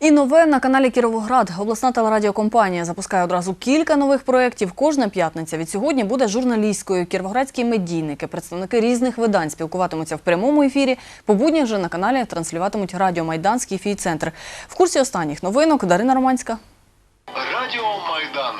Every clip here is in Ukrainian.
І нове на каналі Кіровоград. Обласна телерадіокомпанія запускає одразу кілька нових проєктів. Кожна п'ятниця від сьогодні буде журналісткою. Кіровоградські медійники, представники різних видань спілкуватимуться в прямому ефірі. По буднях же на каналі транслюватимуть радіо Майданський фій центр. В курсі останніх новинок Дарина Романська. Радіо Майдан.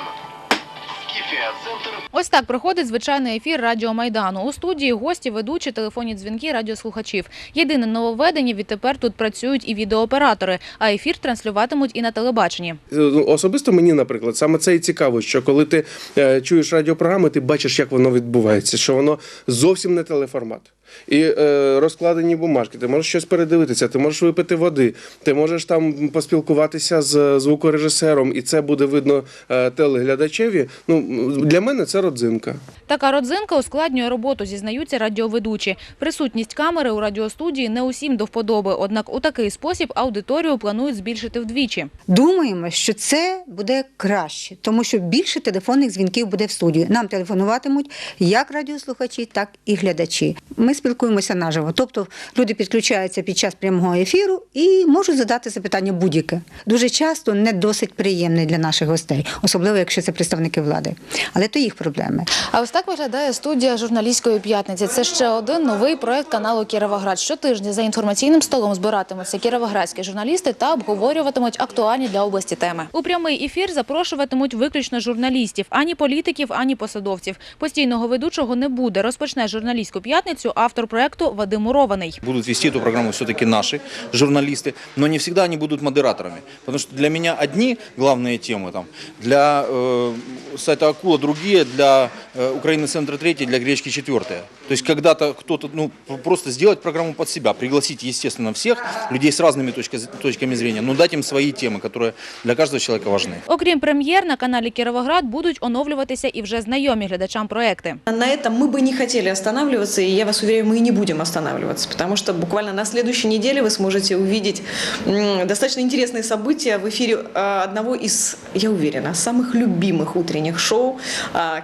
Ось так проходить звичайний ефір Радіо Майдану. У студії гості, ведучі, телефонні дзвінки радіослухачів. Єдине нововведення відтепер тут працюють і відеооператори, а ефір транслюватимуть і на телебаченні. Ну, Особисто мені, наприклад, саме це і цікаво, що коли ти е, чуєш радіопрограми, ти бачиш, як воно відбувається, що воно зовсім не телеформат. І е, розкладені бумажки, ти можеш щось передивитися, ти можеш випити води, ти можеш там поспілкуватися з звукорежисером, і це буде видно е, телеглядачеві. Ну для мене це родзинка. Така родзинка ускладнює роботу, зізнаються радіоведучі. Присутність камери у радіостудії не усім до вподоби, однак у такий спосіб аудиторію планують збільшити вдвічі. Думаємо, що це буде краще, тому що більше телефонних дзвінків буде в студію. Нам телефонуватимуть як радіослухачі, так і глядачі. Ми спілкуємося наживо. Тобто люди підключаються під час прямого ефіру і можуть задати запитання будь-яке. Дуже часто не досить приємне для наших гостей, особливо якщо це представники влади. Але то їх проблеми. А ось так виглядає студія журналістської п'ятниці. Це ще один новий проект каналу Кіровоград. Щотижня за інформаційним столом збиратимуться кіровоградські журналісти та обговорюватимуть актуальні для області теми. У прямий ефір запрошуватимуть виключно журналістів, ані політиків, ані посадовців. Постійного ведучого не буде. Розпочне журналістську п'ятницю автор проекту Вадим Мурований. Будут вести эту программу все-таки наши журналисты, но не всегда они будут модераторами. Потому что для меня одни главные темы, там, для э, сайта Акула другие, для э, Украины Центра третья, для Гречки четвертая. То есть когда-то кто-то, ну, просто сделать программу под себя, пригласить, естественно, всех людей с разными точка- точками зрения, но дать им свои темы, которые для каждого человека важны. Окрім прем'єр, на каналі Кіровоград будуть оновлюватися і вже знайомі глядачам проекти. На этом мы бы не хотели останавливаться, и я вас уверяю, мы и не будем останавливаться, потому что буквально на следующей неделе вы сможете увидеть м, достаточно интересные события в эфире а, одного из, я уверена, самых любимых утренних шоу а,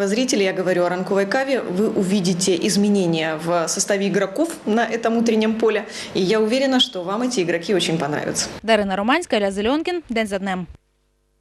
кировоградского зрителя. Я говорю о ранковой каве. Вы увидите изменения в составе игроков на этом утреннем поле, и я уверена, что вам эти игроки очень понравятся. Дарина Романська, Ілля Зеленкін. День за днем.